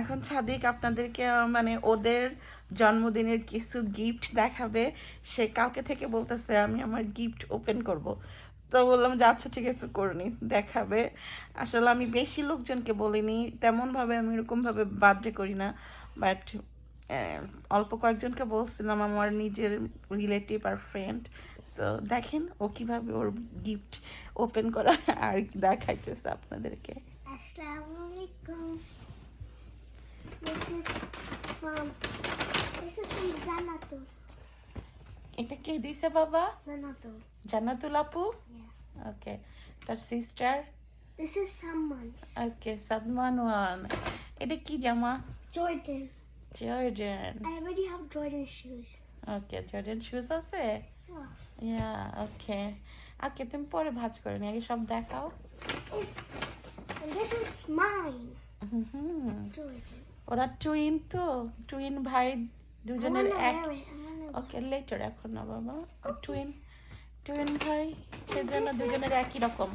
এখন সাদিক আপনাদেরকে মানে ওদের জন্মদিনের কিছু গিফট দেখাবে। সে কালকে থেকে বলতেছে, আমি আমার গিফট ওপেন করব। তো বললাম যে আচ্ছা ঠিক আছে করনি দেখাবে। আসলে আমি বেশি লোকজনকে বলিনি, তেমনভাবে আমি এরকমভাবে বার্থডে করি না বাট অল্প কয়েকজনকে বলছিলাম, আমার নিজের রিলেটিভ আর ফ্রেন্ড সো দেখেন ও কীভাবে ওর গিফট ওপেন করা আর দেখাইতেছে আপনাদেরকে। Assalamualaikum. This is from this is from Zanato. এটা কে দিছে বাবা Zanato. জান্নাতুল আপু Yeah. ওকে তার sister This is someone's. Okay Sadman one এটা কি জামা Jordan. Jordan I already have Jordan shoes. Okay Jordan shoes আছে Yeah. ইয়া ওকে ওকে তুমি পরে ভাজ করে নি আগে সব দেখাও And this is mine. Hmm Jordan. ওরা টুইন তো টুইন ভাই দুজনের এক। ওকে লেটার এখন না বাবা। টুইন টুইন ভাই সেজন্য দুজনের একই রকম.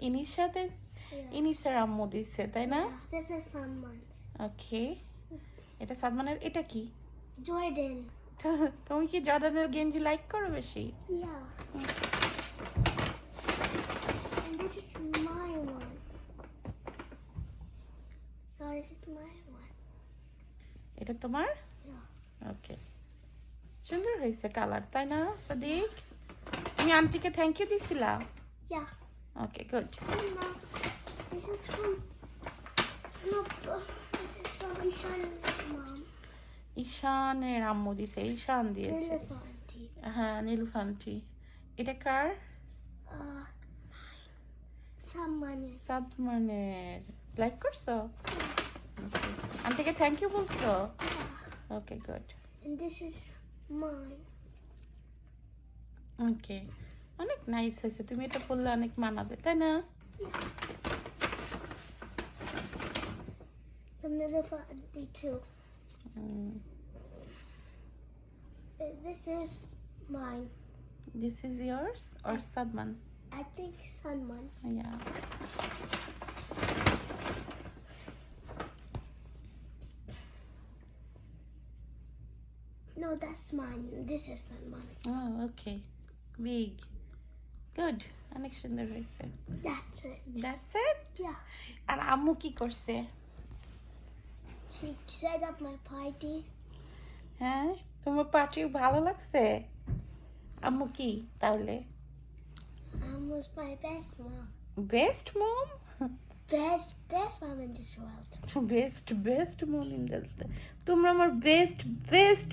ইনিশাদের. ইনিসার আম্মু দিচ্ছে তাই না. ওকে এটা সাদমানের এটা কি. তো তুমি কি জর্ডানের গেঞ্জি লাইক করো বেশি? This is my one. এটা তোমার? ওকে সুন্দর হয়েছে কালার তাই না সাদিক? তুমি আন্টিকে থ্যাংক ইউ দিছিলা? ওকে গুড ঈশানের আম্মু দিছে ঈশান দিয়েছে। হ্যাঁ নীলফান্টি এটা কার? সাদমানের। লাইক করছো আন্টিকে থ্যাংক ইউ বলছো Yeah. Okay good And this is mine. ওকে অনেক নাইস হয়েছে তুমি এটা পড়লে অনেক মানাবে তাই না From Elefanti too. Mm, Uh, This is mine. This is years or Sadman I think someone. Yeah. No, that's mine. This is someone's. Oh, okay. Big. Good. অনেক সুন্দর হয়েছে That's it. That's it? Yeah. আর আম্মু কি করছে She set up my party. হ্যাঁ তোমার party ভালো লাগছে আম্মু কি তাহলে Mom was my best mom. Best mom Best, best mom in this world. Best best mom in this তোমরা আমার best best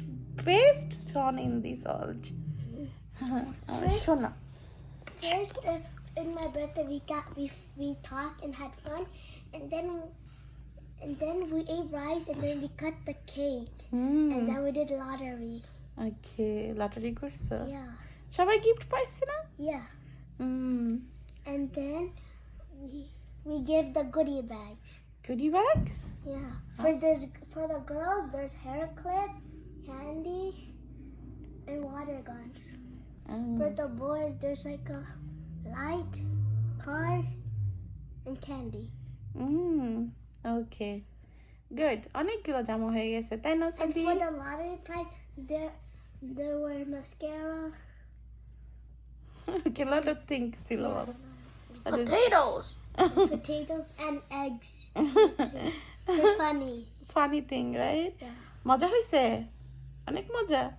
best son in this অলজ আমার শোনা First, uh, in my birthday, we got we we talked and had fun, and then and then we ate rice, and then we cut the cake, hmm and then we did lottery. Okay lottery করছো Yeah, সবাই gift পাইছে না yeah. Hmm And then we we give the goodie bags. গুডি bags Yeah. For there's for the girls, there's hair clip, candy, and water guns. For the boys, there's like a light, cars, and candy. Hmm okay good অনেকগুলো জামা হয়ে গেছে তাই না And সাদি for the lottery prize, there there were mascara, okay lot of things ছিল potatoes, potatoes, and eggs. They're funny. Funny thing right Yeah. মজা হয়েছে অনেক মজা।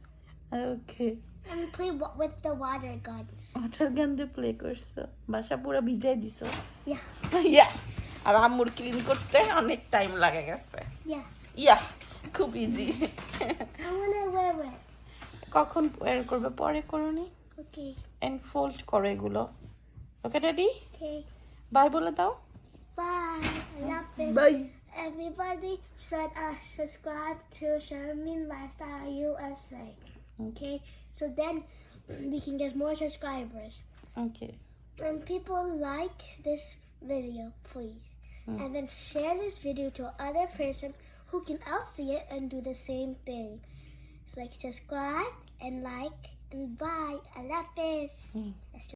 ওকে আমি we play wa- water guns. Water gun দিয়ে play করছ। বাসা পুরো ভিজাই দিছো. ইয়া আর আম্মুর ক্লিন করতে অনেক টাইম লাগে গেছে। Yeah. ইয়া খুব ইজি. কখন ওয়ার করবে? পরে করনি ওকে এন্ড ফোল্ড করো এগুলো। ওকে ড্যাডি. বাই বলে দাও। It. Bye Everybody should uh, subscribe to Sherman Lifestyle USA. Okay, so then we can get more subscribers. Okay. And people like this video, please. And then share this video to other person who can also see it and do the same thing. So like subscribe and like and bye. I love this. Mm.